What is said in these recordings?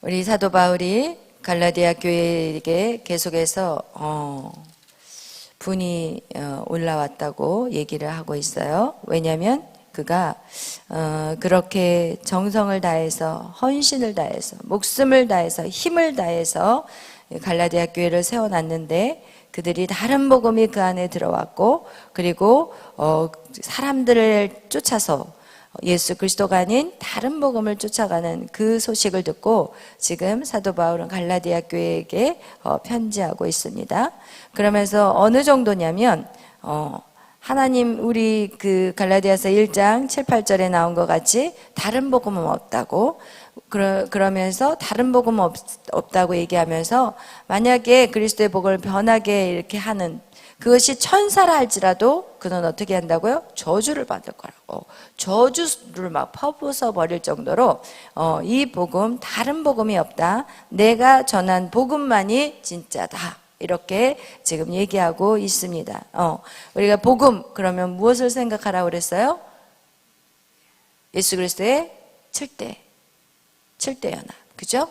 우리 사도 바울이 갈라디아 교회에게 계속해서 어, 분이 어, 올라왔다고 얘기를 하고 있어요. 왜냐하면 그가 어, 그렇게 정성을 다해서 헌신을 다해서 목숨을 다해서 힘을 다해서 갈라디아 교회를 세워놨는데 그들이 다른 복음이 그 안에 들어왔고 그리고 어, 사람들을 쫓아서 예수 그리스도가 아닌 다른 복음을 쫓아가는 그 소식을 듣고 지금 사도 바울은 갈라디아 교회에게 어, 편지하고 있습니다. 그러면서 어느 정도냐면 어, 하나님 우리 그 갈라디아서 1장 7, 8절에 나온 것 같이 다른 복음은 없다고 그러, 그러면서 다른 복음은 없, 없다고 얘기하면서 만약에 그리스도의 복을 변하게 이렇게 하는 그것이 천사라 할지라도 그는 어떻게 한다고요? 저주를 받을 거라고 저주를 막 퍼부숴 버릴 정도로 어, 이 복음 다른 복음이 없다. 내가 전한 복음만이 진짜다. 이렇게 지금 얘기하고 있습니다. 어, 우리가 복음 그러면 무엇을 생각하라고 그랬어요? 예수 그리스도의 7대 7대 연합. 그죠?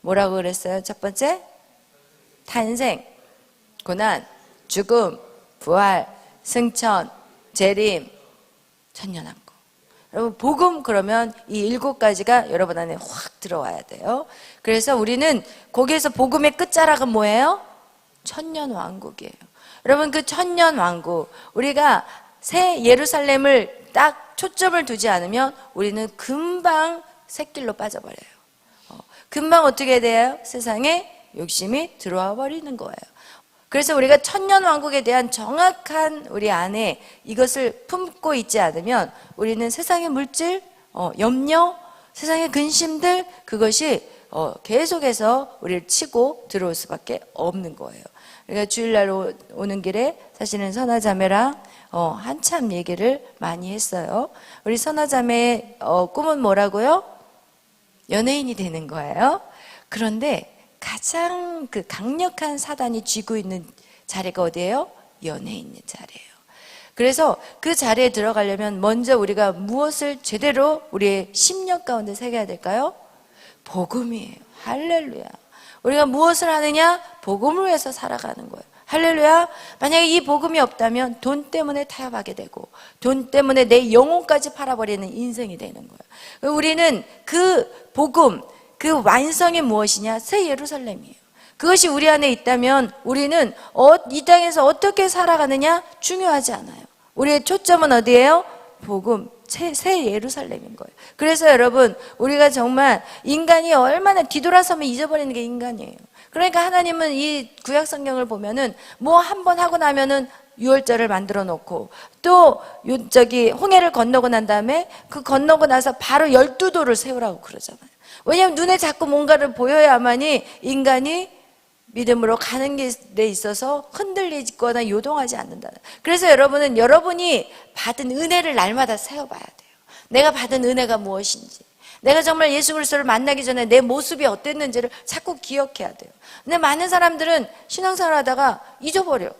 뭐라고 그랬어요? 첫 번째 탄생, 고난, 죽음, 부활, 승천, 재림, 천년왕국. 여러분 복음 그러면 이 일곱 가지가 여러분 안에 확 들어와야 돼요. 그래서 우리는 거기에서 복음의 끝자락은 뭐예요? 천년 왕국이에요. 여러분 그 천년 왕국 우리가 새 예루살렘을 딱 초점을 두지 않으면 우리는 금방 새길로 빠져버려요. 어, 금방 어떻게 돼요? 세상에 욕심이 들어와 버리는 거예요. 그래서 우리가 천년 왕국에 대한 정확한 우리 안에 이것을 품고 있지 않으면 우리는 세상의 물질, 어, 염려, 세상의 근심들 그것이 어, 계속해서 우리를 치고 들어올 수밖에 없는 거예요. 우리가 주일날 오- 오는 길에 사실은 선화자매랑 어, 한참 얘기를 많이 했어요. 우리 선화자매의 어, 꿈은 뭐라고요? 연예인이 되는 거예요. 그런데 가장 그 강력한 사단이 쥐고 있는 자리가 어디예요? 연예인 자리예요. 그래서 그 자리에 들어가려면 먼저 우리가 무엇을 제대로 우리의 심령 가운데 새겨야 될까요? 복음이에요. 할렐루야. 우리가 무엇을 하느냐? 복음을 위해서 살아가는 거예요. 할렐루야. 만약에 이 복음이 없다면 돈 때문에 타협하게 되고 돈 때문에 내 영혼까지 팔아버리는 인생이 되는 거예요. 우리는 그 복음, 그 완성이 무엇이냐? 새 예루살렘이에요. 그것이 우리 안에 있다면 우리는 어, 이 땅에서 어떻게 살아가느냐 중요하지 않아요. 우리의 초점은 어디예요? 복음, 새, 새 예루살렘인 거예요. 그래서 여러분, 우리가 정말 인간이 얼마나 뒤돌아서면 잊어버리는 게 인간이에요. 그러니까 하나님은 이 구약 성경을 보면은 뭐 한 번 하고 나면은 유월절을 만들어 놓고 또 요- 저기 홍해를 건너고 난 다음에 그 건너고 나서 바로 열두 도를 세우라고 그러잖아요. 왜냐하면 눈에 자꾸 뭔가를 보여야만이 인간이 믿음으로 가는 길에 있어서 흔들리거나 요동하지 않는다. 그래서 여러분은 여러분이 받은 은혜를 날마다 세워봐야 돼요. 내가 받은 은혜가 무엇인지. 내가 정말 예수 그리스도를 만나기 전에 내 모습이 어땠는지를 자꾸 기억해야 돼요. 근데 많은 사람들은 신앙생활 하다가 잊어버려.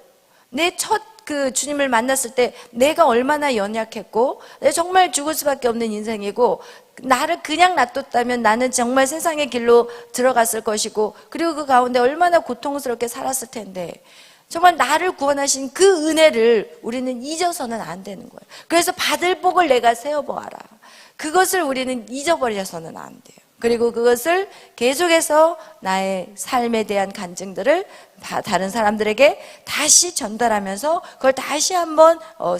내 첫 그 주님을 만났을 때 내가 얼마나 연약했고 내가 정말 죽을 수밖에 없는 인생이고 나를 그냥 놔뒀다면 나는 정말 세상의 길로 들어갔을 것이고 그리고 그 가운데 얼마나 고통스럽게 살았을 텐데 정말 나를 구원하신 그 은혜를 우리는 잊어서는 안 되는 거예요. 그래서 받을 복을 내가 세워보아라. 그것을 우리는 잊어버려서는 안 돼요. 그리고 그것을 계속해서 나의 삶에 대한 간증들을 다- 다른 사람들에게 다시 전달하면서 그걸 다시 한번 어,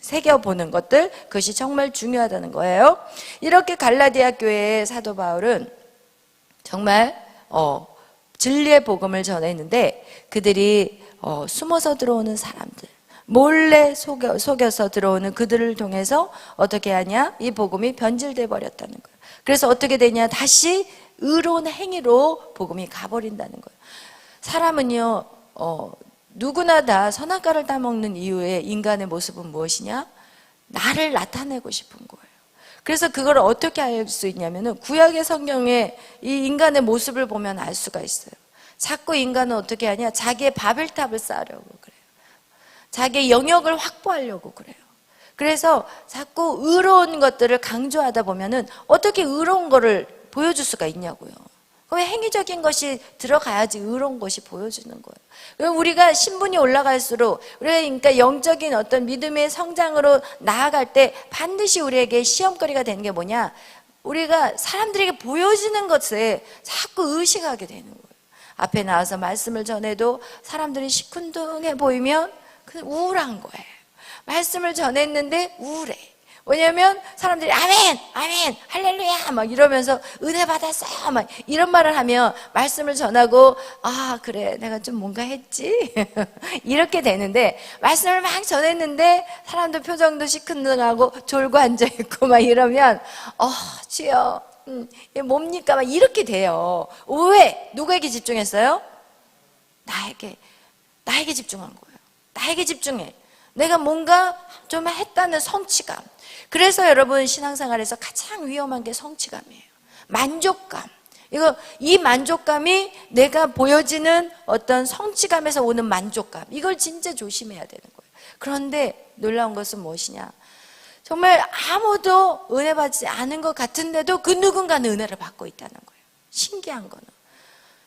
새겨보는 것들 그것이 정말 중요하다는 거예요. 이렇게 갈라디아 교회의 사도 바울은 정말 어, 진리의 복음을 전했는데 그들이 어, 숨어서 들어오는 사람들 몰래 속여, 속여서 들어오는 그들을 통해서 어떻게 하냐 이 복음이 변질돼 버렸다는 거예요. 그래서 어떻게 되냐 다시 의로운 행위로 복음이 가버린다는 거예요. 사람은요 어, 누구나 다 선악과를 따먹는 이유의 인간의 모습은 무엇이냐 나를 나타내고 싶은 거예요. 그래서 그걸 어떻게 알 수 있냐면은 구약의 성경에 이 인간의 모습을 보면 알 수가 있어요. 자꾸 인간은 어떻게 하냐? 자기의 바벨탑을 쌓으려고 그래요. 자기의 영역을 확보하려고 그래요. 그래서 자꾸 의로운 것들을 강조하다 보면은 어떻게 의로운 거를 보여줄 수가 있냐고요. 그럼 행위적인 것이 들어가야지 의로운 것이 보여주는 거예요. 그리고 우리가 신분이 올라갈수록 그러니까 영적인 어떤 믿음의 성장으로 나아갈 때 반드시 우리에게 시험거리가 되는 게 뭐냐? 우리가 사람들에게 보여지는 것에 자꾸 의식하게 되는 거예요. 앞에 나와서 말씀을 전해도 사람들이 시큰둥해 보이면 그 우울한 거예요. 말씀을 전했는데 우울해. 왜냐면 사람들이 아멘, 아멘, 할렐루야 막 이러면서 은혜 받았어요 막 이런 말을 하면 말씀을 전하고 아 그래 내가 좀 뭔가 했지 이렇게 되는데 말씀을 막 전했는데 사람들 표정도 시큰둥하고 졸고 앉아 있고 막 이러면 어 주여 음, 이게 뭡니까 막 이렇게 돼요. 왜 누구에게 집중했어요? 나에게 나에게 집중한 거예요. 나에게 집중해. 내가 뭔가 좀 했다는 성취감. 그래서 여러분 신앙생활에서 가장 위험한 게 성취감이에요. 만족감. 이거 이 만족감이 내가 보여지는 어떤 성취감에서 오는 만족감. 이걸 진짜 조심해야 되는 거예요. 그런데 놀라운 것은 무엇이냐? 정말 아무도 은혜 받지 않은 것 같은데도 그 누군가는 은혜를 받고 있다는 거예요. 신기한 거는.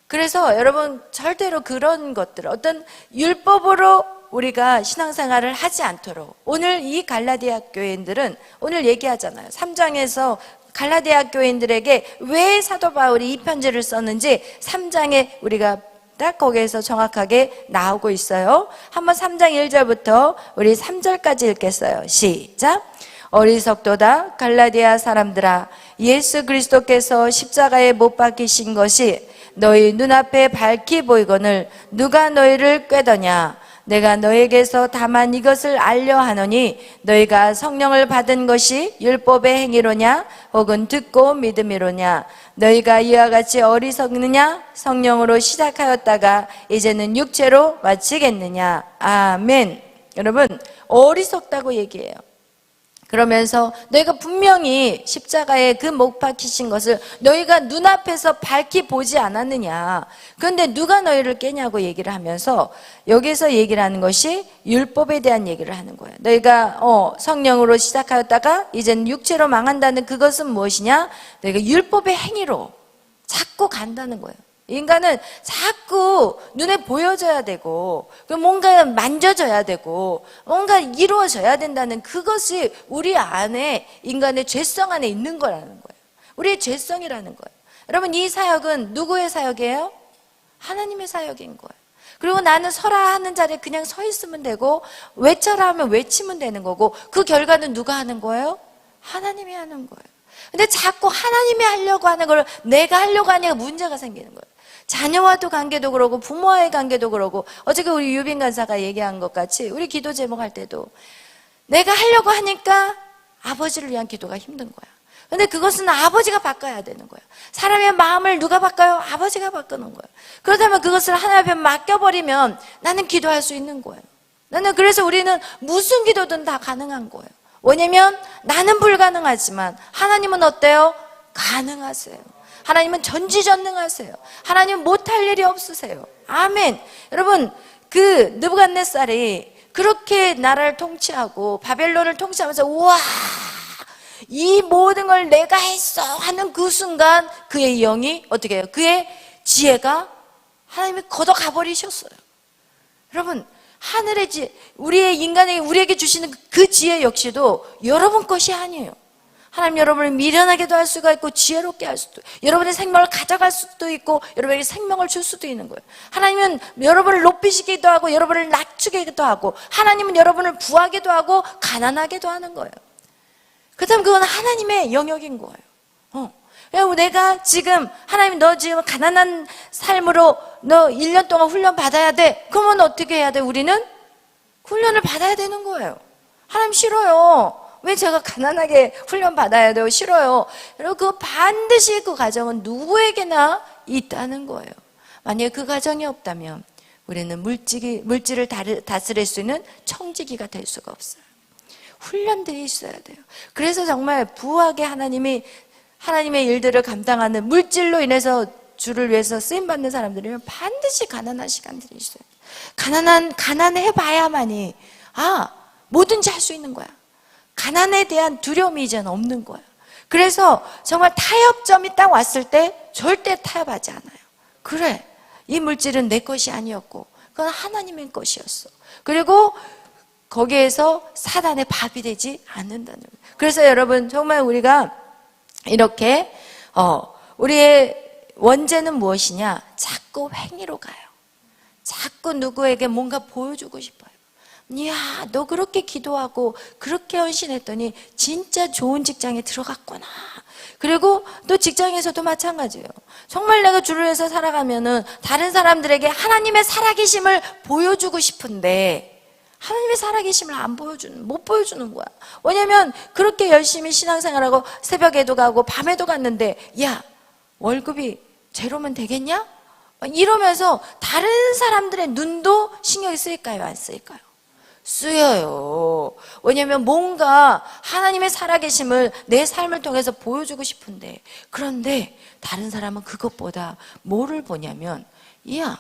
그래서 여러분 절대로 그런 것들 어떤 율법으로 우리가 신앙생활을 하지 않도록 오늘 이 갈라디아 교인들은 오늘 얘기하잖아요. 3장에서 갈라디아 교인들에게 왜 사도 바울이 이 편지를 썼는지 3장에 우리가 딱 거기에서 정확하게 나오고 있어요. 한번 3장 1절부터 우리 3절까지 읽겠어요. 시작. 어리석도다 갈라디아 사람들아 예수 그리스도께서 십자가에 못 박히신 것이 너희 눈앞에 밝히 보이거늘 누가 너희를 꾀더냐 내가 너에게서 다만 이것을 알려 하노니 너희가 성령을 받은 것이 율법의 행위로냐 혹은 듣고 믿음이로냐? 너희가 이와 같이 어리석느냐? 성령으로 시작하였다가 이제는 육체로 마치겠느냐? 아멘. 여러분 어리석다고 얘기해요 그러면서 너희가 분명히 십자가에 그 못 박히신 것을 너희가 눈앞에서 밝히 보지 않았느냐. 그런데 누가 너희를 깨냐고 얘기를 하면서 여기서 얘기를 하는 것이 율법에 대한 얘기를 하는 거예요. 너희가 어, 성령으로 시작하였다가 이제는 육체로 망한다는 그것은 무엇이냐? 너희가 율법의 행위로 자꾸 간다는 거예요. 인간은 자꾸 눈에 보여져야 되고 그 뭔가 만져져야 되고 뭔가 이루어져야 된다는 그것이 우리 안에 인간의 죄성 안에 있는 거라는 거예요. 우리의 죄성이라는 거예요. 여러분 이 사역은 누구의 사역이에요? 하나님의 사역인 거예요. 그리고 나는 서라 하는 자리에 그냥 서 있으면 되고 외쳐라 하면 외치면 되는 거고 그 결과는 누가 하는 거예요? 하나님이 하는 거예요. 근데 자꾸 하나님이 하려고 하는 걸 내가 하려고 하니까 문제가 생기는 거예요. 자녀와도 관계도 그러고 부모와의 관계도 그러고 어저께 우리 유빈 간사가 얘기한 것 같이 우리 기도 제목 할 때도 내가 하려고 하니까 아버지를 위한 기도가 힘든 거야. 근데 그것은 아버지가 바꿔야 되는 거예요. 사람의 마음을 누가 바꿔요? 아버지가 바꾸는 거예요. 그렇다면 그것을 하나님 앞에 맡겨버리면 나는 기도할 수 있는 거예요. 나는 그래서 우리는 무슨 기도든 다 가능한 거예요. 왜냐면 나는 불가능하지만 하나님은 어때요? 가능하세요. 하나님은 전지전능하세요. 하나님은 못할 일이 없으세요. 아멘. 여러분 그 느부갓네살이 그렇게 나라를 통치하고 바벨론을 통치하면서 우와 이 모든 걸 내가 했어 하는 그 순간 그의 영이 어떻게 해요? 그의 지혜가 하나님이 걷어가 버리셨어요. 여러분 하늘의 지혜, 우리의 인간에게 우리에게 주시는 그 지혜 역시도 여러분 것이 아니에요. 하나님 여러분을 미련하게도 할 수가 있고 지혜롭게 할 수도 여러분의 생명을 가져갈 수도 있고 여러분에게 생명을 줄 수도 있는 거예요. 하나님은 여러분을 높이시기도 하고 여러분을 낮추기도 하고 하나님은 여러분을 부하기도 하고 가난하게도 하는 거예요. 그렇다면 그건 하나님의 영역인 거예요. 어. 내가 지금 하나님 너 지금 가난한 삶으로 너 1년 동안 훈련 받아야 돼. 그러면 어떻게 해야 돼? 우리는 훈련을 받아야 되는 거예요. 하나님 싫어요. 왜 제가 가난하게 훈련 받아야 돼요? 싫어요. 여러분, 그 반드시 그 가정은 누구에게나 있다는 거예요. 만약에 그 가정이 없다면 우리는 물질이, 물질을 다스릴 수 있는 청지기가 될 수가 없어요. 훈련들이 있어야 돼요. 그래서 정말 부하게 하나님이 하나님의 일들을 감당하는 물질로 인해서 주를 위해서 쓰임 받는 사람들이면 반드시 가난한 시간들이 있어요. 가난한 가난해 봐야만이 아 뭐든지 할 수 있는 거야. 가난에 대한 두려움이 이제는 없는 거야. 그래서 정말 타협점이 딱 왔을 때 절대 타협하지 않아요. 그래, 이 물질은 내 것이 아니었고, 그건 하나님의 것이었어. 그리고 거기에서 사단의 밥이 되지 않는다는 거예요. 그래서 여러분, 정말 우리가 이렇게, 어, 우리의 원죄는 무엇이냐? 자꾸 행위로 가요. 자꾸 누구에게 뭔가 보여주고 싶어요. 이야, 너 그렇게 기도하고 그렇게 헌신했더니 진짜 좋은 직장에 들어갔구나. 그리고 또 직장에서도 마찬가지예요. 정말 내가 주를 위해서 살아가면은 다른 사람들에게 하나님의 살아계심을 보여주고 싶은데 하나님의 살아계심을 안 보여주는, 못 보여주는 거야. 왜냐면 그렇게 열심히 신앙생활하고 새벽에도 가고 밤에도 갔는데 야, 월급이 제로면 되겠냐? 이러면서 다른 사람들의 눈도 신경이 쓰일까요? 안 쓰일까요? 쓰여요. 왜냐면 뭔가 하나님의 살아계심을 내 삶을 통해서 보여주고 싶은데, 그런데 다른 사람은 그것보다 뭐를 보냐면, 야,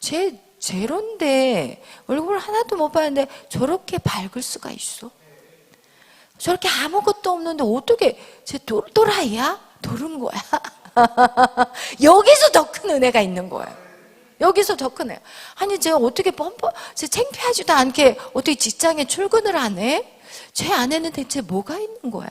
쟤 제로인데, 얼굴 하나도 못 봤는데 저렇게 밝을 수가 있어? 저렇게 아무것도 없는데 어떻게 쟤 도, 또라이야? 도른 거야. 여기서 더 큰 은혜가 있는 거예요. 여기서 더 크네요. 아니, 제가 어떻게 뻔뻔, 제 창피하지도 않게 어떻게 직장에 출근을 안 해? 제 안에는 대체 뭐가 있는 거야?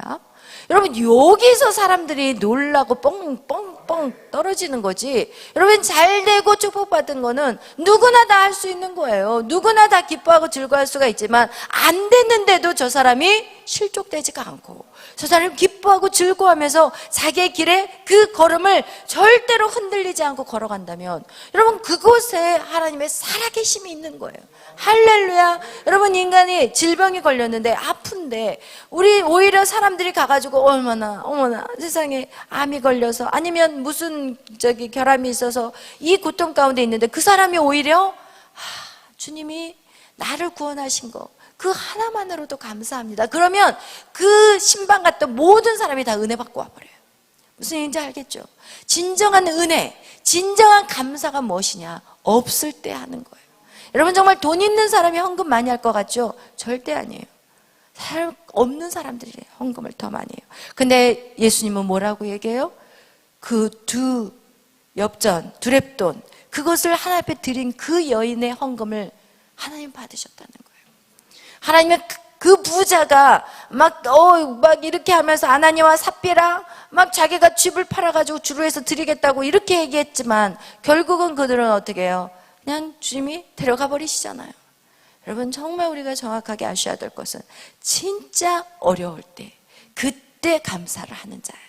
여러분, 여기서 사람들이 놀라고 뻥뻥뻥 떨어지는 거지. 여러분, 잘 되고 축복받은 거는 누구나 다 할 수 있는 거예요. 누구나 다 기뻐하고 즐거워할 수가 있지만, 안 됐는데도 저 사람이 실족되지가 않고, 저 사람이 기뻐하고 즐거워하면서 자기의 길에 그 걸음을 절대로 흔들리지 않고 걸어간다면, 여러분, 그곳에 하나님의 살아계심이 있는 거예요. 할렐루야. 여러분, 인간이 질병이 걸렸는데, 아픈데, 우리 오히려 사람들이 가가지고, 얼마나, 어머나, 세상에 암이 걸려서, 아니면 무슨 저기 결함이 있어서 이 고통 가운데 있는데, 그 사람이 오히려, 하, 주님이 나를 구원하신 거, 그 하나만으로도 감사합니다. 그러면 그 신방 갔던 모든 사람이 다 은혜 받고 와버려요. 무슨 얘기인지 알겠죠? 진정한 은혜, 진정한 감사가 무엇이냐? 없을 때 하는 거예요. 여러분 정말 돈 있는 사람이 헌금 많이 할 것 같죠? 절대 아니에요. 살 없는 사람들이 헌금을 더 많이 해요. 근데 예수님은 뭐라고 얘기해요? 그 두 엽전, 두 랩돈, 그것을 하나님 앞에 드린 그 여인의 헌금을 하나님 받으셨다는 거예요. 하나님의 그- 그 부자가 막, 어, 막 이렇게 하면서 아나니와 삽비랑 막 자기가 집을 팔아가지고 주로 해서 드리겠다고 이렇게 얘기했지만 결국은 그들은 어떻게 해요? 그냥 주님이 데려가 버리시잖아요. 여러분, 정말 우리가 정확하게 아셔야 될 것은 진짜 어려울 때, 그때 감사를 하는 자예요.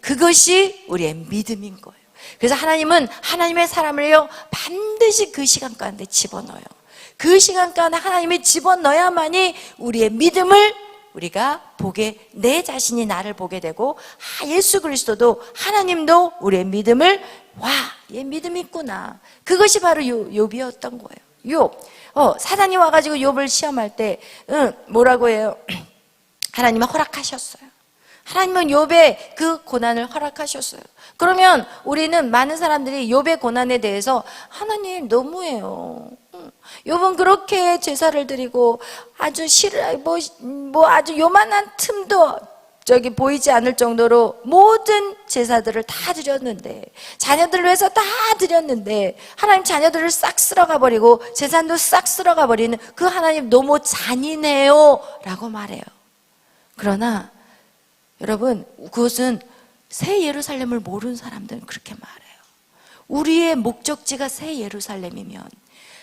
그것이 우리의 믿음인 거예요. 그래서 하나님은 하나님의 사람을요, 반드시 그 시간 가운데 집어넣어요. 그 시간 가운데 하나님이 집어넣어야만이 우리의 믿음을 우리가 보게, 내 자신이 나를 보게 되고, 아, 예수 그리스도도 하나님도 우리의 믿음을, 와, 얘 믿음 있구나. 그것이 바로 요, 욥이었던 거예요. 욥. 어, 사단이 와가지고 욥을 시험할 때, 응, 뭐라고 해요? 하나님은 허락하셨어요. 하나님은 욥의 그 고난을 허락하셨어요. 그러면 우리는 많은 사람들이 욥의 고난에 대해서 하나님 너무해요. 응. 욥은 그렇게 제사를 드리고 아주 싫어 뭐, 뭐 아주 요만한 틈도 저기 보이지 않을 정도로 모든 제사들을 다 드렸는데 자녀들을 위해서 다 드렸는데 하나님 자녀들을 싹 쓸어가 버리고 재산도 싹 쓸어가 버리는 그 하나님 너무 잔인해요라고 말해요. 그러나 여러분, 그것은 새 예루살렘을 모르는 사람들은 그렇게 말해요. 우리의 목적지가 새 예루살렘이면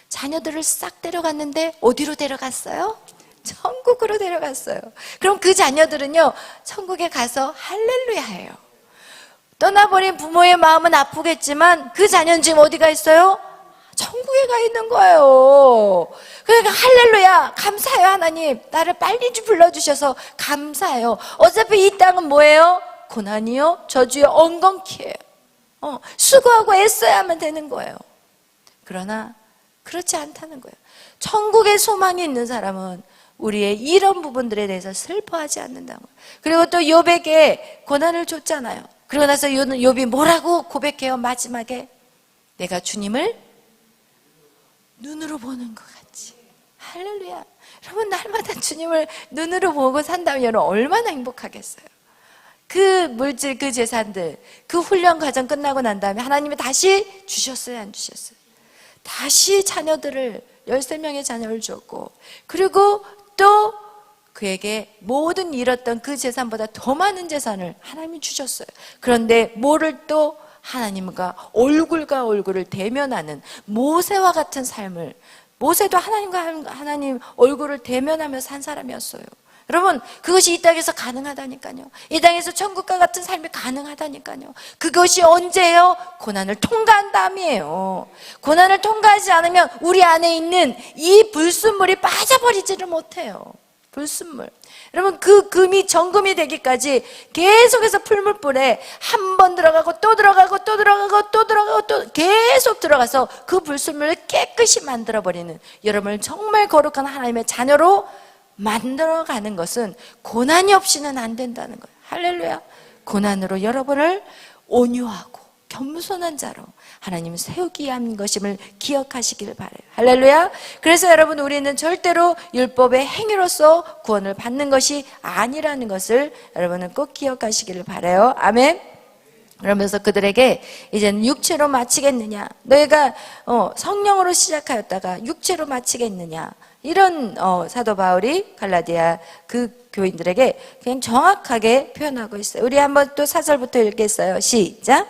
자녀들을 싹 데려갔는데 어디로 데려갔어요? 천국으로 데려갔어요. 그럼 그 자녀들은요, 천국에 가서 할렐루야해요. 떠나버린 부모의 마음은 아프겠지만 그 자녀는 지금 어디가 있어요? 천국에 가 있는 거예요. 그러니까 할렐루야 감사해요 하나님 나를 빨리 좀 불러주셔서 감사해요. 어차피 이 땅은 뭐예요? 고난이요 저주요 엉겅퀴예요. 어, 수고하고 애써야만 되는 거예요. 그러나 그렇지 않다는 거예요. 천국에 소망이 있는 사람은 우리의 이런 부분들에 대해서 슬퍼하지 않는다고. 그리고 또 욥에게 고난을 줬잖아요. 그러고 나서 욥이 뭐라고 고백해요? 마지막에 내가 주님을 눈으로 보는 것 같지. 할렐루야. 여러분, 날마다 주님을 눈으로 보고 산다면 여러분 얼마나 행복하겠어요. 그 물질, 그 재산들, 그 훈련 과정 끝나고 난 다음에 하나님이 다시 주셨어요, 안 주셨어요? 다시 자녀들을, 13명의 자녀를 줬고, 그리고 또 그에게 모든 잃었던 그 재산보다 더 많은 재산을 하나님이 주셨어요. 그런데 뭐를 또 하나님과 얼굴과 얼굴을 대면하는 모세와 같은 삶을 모세도 하나님과 하나님 얼굴을 대면하며 산 사람이었어요. 여러분, 그것이 이 땅에서 가능하다니까요. 이 땅에서 천국과 같은 삶이 가능하다니까요. 그것이 언제예요? 고난을 통과한 다음이에요. 고난을 통과하지 않으면 우리 안에 있는 이 불순물이 빠져버리지를 못해요. 불순물. 여러분, 그 금이 정금이 되기까지 계속해서 풀물불에 한 번 들어가고 또 들어가고 또 들어가고 또 들어가고 또 계속 들어가서 그 불순물을 깨끗이 만들어 버리는 여러분을 정말 거룩한 하나님의 자녀로 만들어 가는 것은 고난이 없이는 안 된다는 거예요. 할렐루야. 고난으로 여러분을 온유하고 겸손한 자로 하나님 세우기 위한 것임을 기억하시기를 바래요. 할렐루야. 그래서 여러분 우리는 절대로 율법의 행위로서 구원을 받는 것이 아니라는 것을 여러분은 꼭 기억하시기를 바래요. 아멘. 그러면서 그들에게 이제는 육체로 마치겠느냐? 너희가 어, 성령으로 시작하였다가 육체로 마치겠느냐? 이런 어, 사도 바울이 갈라디아 그 교인들에게 그냥 정확하게 표현하고 있어요. 우리 한번 또 사절부터 읽겠어요. 시작.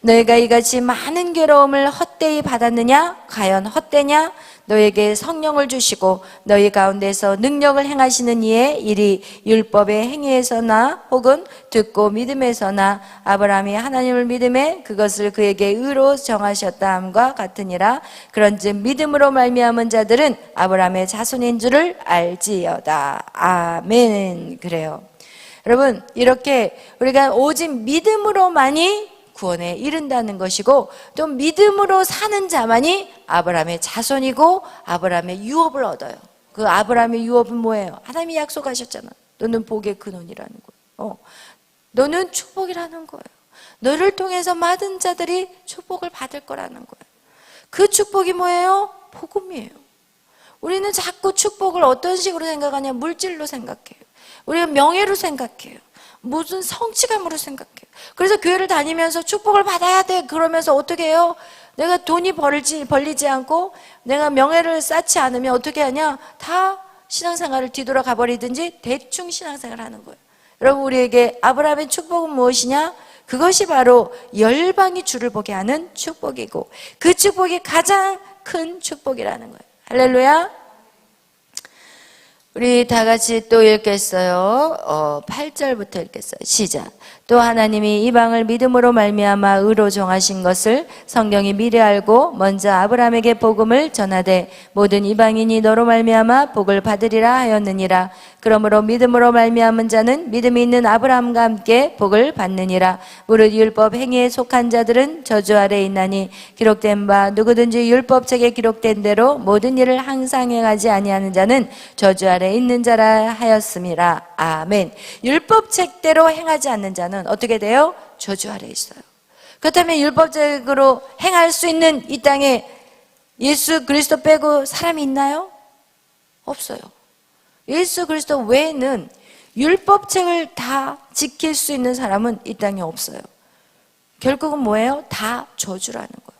너희가 이같이 많은 괴로움을 헛되이 받았느냐? 과연 헛되냐? 너에게 성령을 주시고 너희 가운데서 능력을 행하시는 이의 일이 율법의 행위에서나 혹은 듣고 믿음에서나 아브라함이 하나님을 믿음에 그것을 그에게 의로 정하셨다 함과 같으니라. 그런즉 믿음으로 말미암은 자들은 아브라함의 자손인 줄을 알지어다. 아멘. 그래요. 여러분 이렇게 우리가 오직 믿음으로만이 구원에 이른다는 것이고 또 믿음으로 사는 자만이 아브라함의 자손이고 아브라함의 유업을 얻어요. 그 아브라함의 유업은 뭐예요? 하나님이 약속하셨잖아. 너는 복의 근원이라는 거예요. 어. 너는 축복이라는 거예요. 너를 통해서 많은 자들이 축복을 받을 거라는 거예요. 그 축복이 뭐예요? 복음이에요. 우리는 자꾸 축복을 어떤 식으로 생각하냐? 물질로 생각해요. 우리가 명예로 생각해요. 무슨 성취감으로 생각해요. 그래서 교회를 다니면서 축복을 받아야 돼. 그러면서 어떻게 해요? 내가 돈이 벌지, 벌리지 않고 내가 명예를 쌓지 않으면 어떻게 하냐? 다 신앙생활을 뒤돌아가 버리든지 대충 신앙생활을 하는 거예요. 여러분, 우리에게 아브라함의 축복은 무엇이냐? 그것이 바로 열방이 주를 보게 하는 축복이고 그 축복이 가장 큰 축복이라는 거예요. 할렐루야. 우리 다 같이 또 읽겠어요. 어, 8절부터 읽겠어요. 시작. 또 하나님이 이방을 믿음으로 말미암아 의로 정하신 것을 성경이 미리 알고 먼저 아브라함에게 복음을 전하되 모든 이방인이 너로 말미암아 복을 받으리라 하였느니라. 그러므로 믿음으로 말미암은 자는 믿음이 있는 아브라함과 함께 복을 받느니라. 무릇 율법 행위에 속한 자들은 저주 아래 있나니 기록된 바 누구든지 율법책에 기록된 대로 모든 일을 항상 행하지 아니하는 자는 저주 아래 있는 자라 하였음이라. 아멘. 율법책대로 행하지 않는 자는 어떻게 돼요? 저주 아래 있어요. 그렇다면 율법적으로 행할 수 있는 이 땅에 예수 그리스도 빼고 사람이 있나요? 없어요. 예수 그리스도 외에는 율법책을 다 지킬 수 있는 사람은 이 땅에 없어요. 결국은 뭐예요? 다 저주라는 거예요.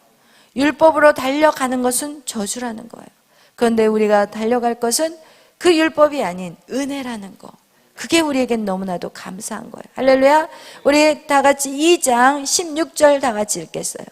율법으로 달려가는 것은 저주라는 거예요. 그런데 우리가 달려갈 것은 그 율법이 아닌 은혜라는 거. 그게 우리에겐 너무나도 감사한 거예요. 할렐루야. 우리 다 같이 2장 16절 다 같이 읽겠어요.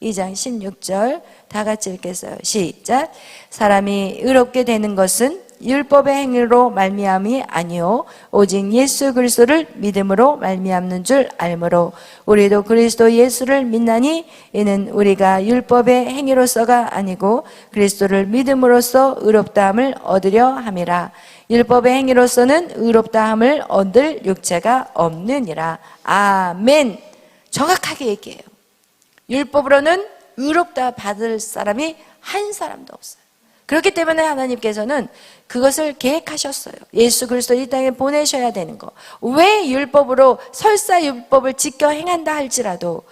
2장 16절 다 같이 읽겠어요. 시작. 사람이 의롭게 되는 것은 율법의 행위로 말미암이 아니요 오직 예수 그리스도를 믿음으로 말미암는 줄 알므로 우리도 그리스도 예수를 믿나니 이는 우리가 율법의 행위로서가 아니고 그리스도를 믿음으로써 의롭다함을 얻으려 함이라 율법의 행위로서는 의롭다함을 얻을 육체가 없느니라 아멘 정확하게 얘기해요 율법으로는 의롭다 받을 사람이 한 사람도 없어요 그렇기 때문에 하나님께서는 그것을 계획하셨어요. 예수 그리스도 이 땅에 보내셔야 되는 거. 왜 율법으로 설사 율법을 지켜 행한다 할지라도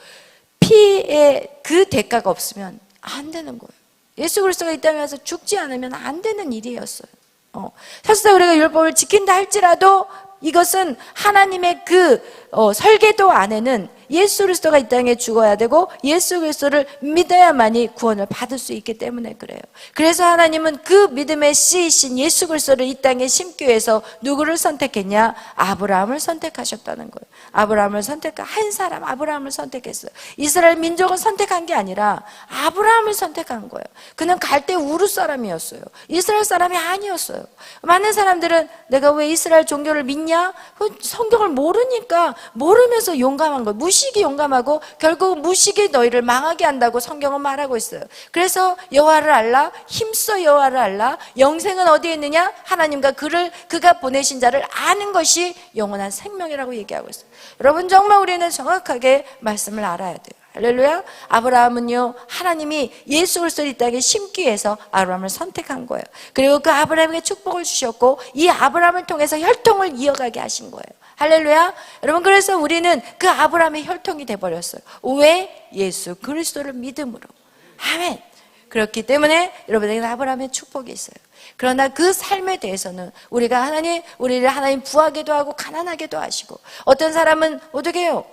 피의 그 대가가 없으면 안 되는 거예요. 예수 그리스도가 이 땅에 와서 죽지 않으면 안 되는 일이었어요. 어. 설사 우리가 율법을 지킨다 할지라도 이것은 하나님의 그 어, 설계도 안에는 예수 그리스도가 이 땅에 죽어야 되고 예수 그리스도를 믿어야만이 구원을 받을 수 있기 때문에 그래요. 그래서 하나님은 그 믿음의 씨이신 예수 그리스도를 이 땅에 심기 위해서 누구를 선택했냐? 아브라함을 선택하셨다는 거예요. 아브라함을 선택한 한 사람 아브라함을 선택했어요. 이스라엘 민족을 선택한 게 아니라 아브라함을 선택한 거예요. 그는 갈대 우르 사람이었어요. 이스라엘 사람이 아니었어요. 많은 사람들은 내가 왜 이스라엘 종교를 믿냐? 그 성경을 모르니까 모르면서 용감한 거예요. 무 식이 용감하고 결국 무식이 너희를 망하게 한다고 성경은 말하고 있어요. 그래서 여호와를 알라, 힘써 여호와를 알라. 영생은 어디에 있느냐? 하나님과 그를 그가 보내신 자를 아는 것이 영원한 생명이라고 얘기하고 있어요. 여러분 정말 우리는 정확하게 말씀을 알아야 돼요. 할렐루야. 아브라함은요, 하나님이 예수 그리스도를 이 땅에 심기 위해서 아브라함을 선택한 거예요. 그리고 그 아브라함에게 축복을 주셨고, 이 아브라함을 통해서 혈통을 이어가게 하신 거예요. 할렐루야. 여러분, 그래서 우리는 그 아브라함의 혈통이 돼 버렸어요. 왜? 예수 그리스도를 믿음으로. 아멘. 그렇기 때문에 여러분에게는 아브라함의 축복이 있어요. 그러나 그 삶에 대해서는 우리가 하나님, 우리를 하나님 부하게도 하고 가난하게도 하시고 어떤 사람은 어떻게 해요?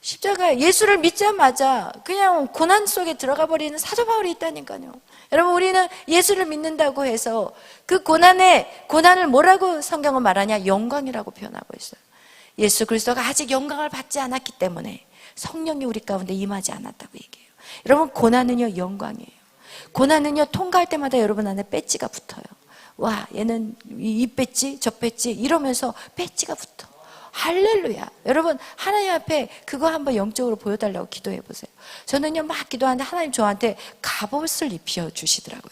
십자가에 예수를 믿자마자 그냥 고난 속에 들어가 버리는 사도 바울이 있다니까요. 여러분 우리는 예수를 믿는다고 해서 그 고난에 고난을 뭐라고 성경은 말하냐? 영광이라고 표현하고 있어요. 예수 그리스도가 아직 영광을 받지 않았기 때문에 성령이 우리 가운데 임하지 않았다고 얘기해요. 여러분 고난은요 영광이에요. 고난은요 통과할 때마다 여러분 안에 배지가 붙어요. 와 얘는 이 배지 저 배지 이러면서 배지가 붙어. 할렐루야. 여러분, 하나님 앞에 그거 한번 영적으로 보여달라고 기도해 보세요. 저는요, 막 기도하는데 하나님 저한테 갑옷을 입혀 주시더라고요.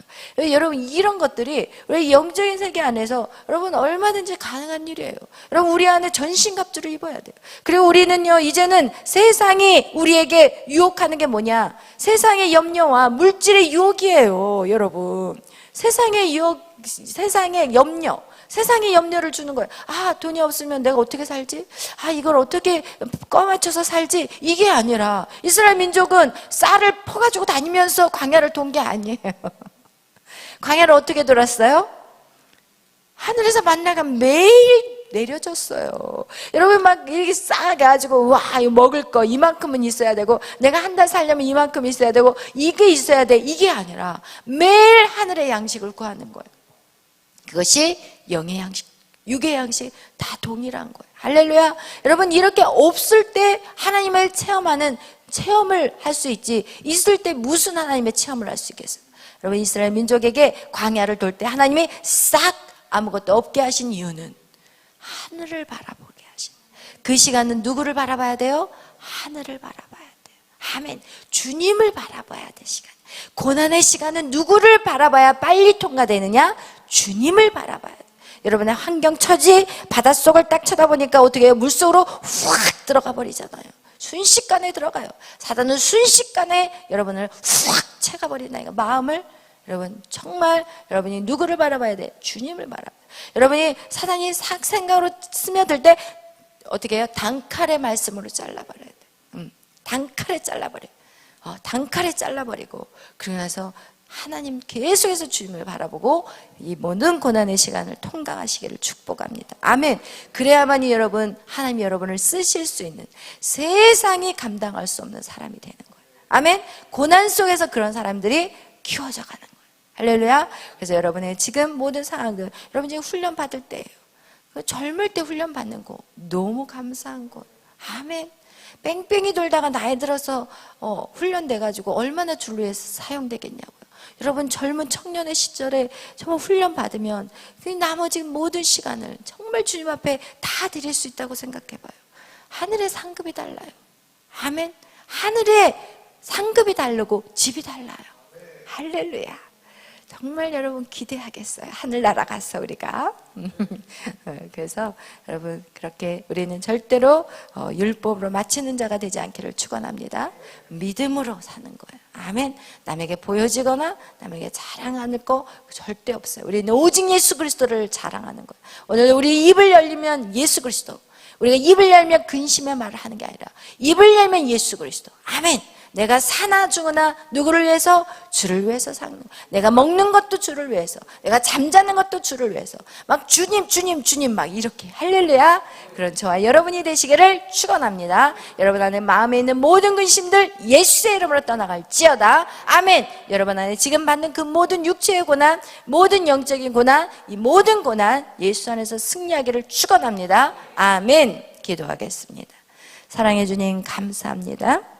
여러분, 이런 것들이 우리 영적인 세계 안에서 여러분 얼마든지 가능한 일이에요. 여러분, 우리 안에 전신갑주를 입어야 돼요. 그리고 우리는요, 이제는 세상이 우리에게 유혹하는 게 뭐냐? 세상의 염려와 물질의 유혹이에요, 여러분. 세상의 유혹, 세상의 염려. 세상에 염려를 주는 거예요. 아, 돈이 없으면 내가 어떻게 살지? 아, 이걸 어떻게 꺼맞춰서 살지? 이게 아니라 이스라엘 민족은 쌀을 퍼가지고 다니면서 광야를 돈 게 아니에요. 광야를 어떻게 돌았어요? 하늘에서 만나가 매일 내려졌어요. 여러분 막 이렇게 쌓아가지고 와 이거 먹을 거 이만큼은 있어야 되고 내가 한 달 살려면 이만큼 있어야 되고 이게 있어야 돼 이게 아니라 매일 하늘의 양식을 구하는 거예요. 그것이 영의 양식, 육의 양식 다 동일한 거예요. 할렐루야. 여러분 이렇게 없을 때 하나님을 체험하는 체험을 할 수 있지. 있을 때 무슨 하나님의 체험을 할 수 있겠어요? 여러분 이스라엘 민족에게 광야를 돌 때 하나님이 싹 아무것도 없게 하신 이유는 하늘을 바라보게 하신. 그 시간은 누구를 바라봐야 돼요? 하늘을 바라봐야 돼요. 아멘. 주님을 바라봐야 돼 시간. 고난의 시간은 누구를 바라봐야 빨리 통과되느냐? 주님을 바라봐야 돼. 여러분의 환경 처지 바닷속을 딱 쳐다보니까 어떻게 해요? 물속으로 확 들어가 버리잖아요. 순식간에 들어가요. 사단은 순식간에 여러분을 확 채가 이거 마음을 여러분 정말 여러분이 누구를 바라봐야 돼? 주님을 바라봐. 여러분이 사단이 싹 생각으로 스며들 때 어떻게 해요? 단칼의 말씀으로 잘라버려야 돼. 음, 단칼에 잘라버려. 어, 단칼에 잘라버리고 그러고 나서 하나님 계속해서 주님을 바라보고 이 모든 고난의 시간을 통과하시기를 축복합니다. 아멘. 그래야만이 여러분 하나님 여러분을 쓰실 수 있는 세상이 감당할 수 없는 사람이 되는 거예요. 아멘. 고난 속에서 그런 사람들이 키워져 가는 거예요. 할렐루야. 그래서 여러분의 지금 모든 상황들 여러분 지금 훈련 받을 때예요. 그 젊을 때 훈련 받는 거 너무 감사한 거. 아멘. 뺑뺑이 돌다가 나이 들어서 어, 훈련돼 가지고 얼마나 진로에서 사용되겠냐고요. 여러분 젊은 청년의 시절에 정말 훈련 받으면 그 나머지 모든 시간을 정말 주님 앞에 다 드릴 수 있다고 생각해 봐요. 하늘의 상급이 달라요. 아멘. 하늘의 상급이 다르고 집이 달라요. 할렐루야. 정말 여러분 기대하겠어요. 하늘나라 가서 우리가. 그래서 여러분 그렇게 우리는 절대로 어, 율법으로 마치는 자가 되지 않기를 축원합니다. 믿음으로 사는 거예요. 아멘. 남에게 보여지거나 남에게 자랑하는 거 절대 없어요. 우리는 오직 예수 그리스도를 자랑하는 거예요. 오늘 우리 입을 열리면 예수 그리스도. 우리가 입을 열면 근심의 말을 하는 게 아니라 입을 열면 예수 그리스도. 아멘. 내가 사나 죽으나 누구를 위해서? 주를 위해서 사는 거. 내가 먹는 것도 주를 위해서. 내가 잠자는 것도 주를 위해서. 막 주님, 주님, 주님 막 이렇게 할렐루야. 그런 저와 여러분이 되시기를 축원합니다. 여러분 안에 마음에 있는 모든 근심들 예수의 이름으로 떠나갈지어다. 아멘. 여러분 안에 지금 받는 그 모든 육체의 고난, 모든 영적인 고난, 이 모든 고난 예수 안에서 승리하기를 축원합니다. 아멘. 기도하겠습니다. 사랑해 주님 감사합니다.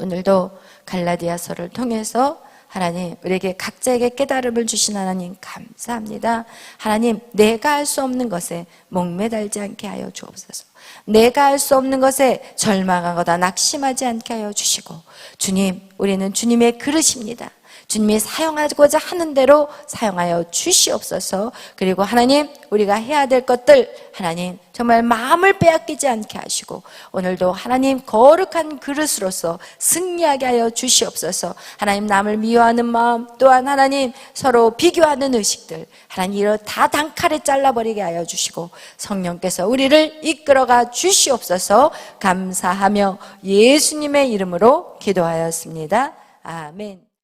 오늘도 갈라디아서를 통해서 하나님 우리에게 각자에게 깨달음을 주신 하나님 감사합니다. 하나님 내가 할수 없는 것에 목매달지 않게 하여 주옵소서. 내가 할수 없는 것에 절망하거나 낙심하지 않게 하여 주시고 주님 우리는 주님의 그릇입니다. 주님이 사용하고자 하는 대로 사용하여 주시옵소서. 그리고 하나님, 우리가 해야 될 것들, 하나님, 정말 마음을 빼앗기지 않게 하시고, 오늘도 하나님 거룩한 그릇으로서 승리하게 하여 주시옵소서. 하나님, 남을 미워하는 마음, 또한 하나님, 서로 비교하는 의식들, 하나님, 이를 다 단칼에 잘라버리게 하여 주시고, 성령께서 우리를 이끌어가 주시옵소서. 감사하며 예수님의 이름으로 기도하였습니다. 아멘.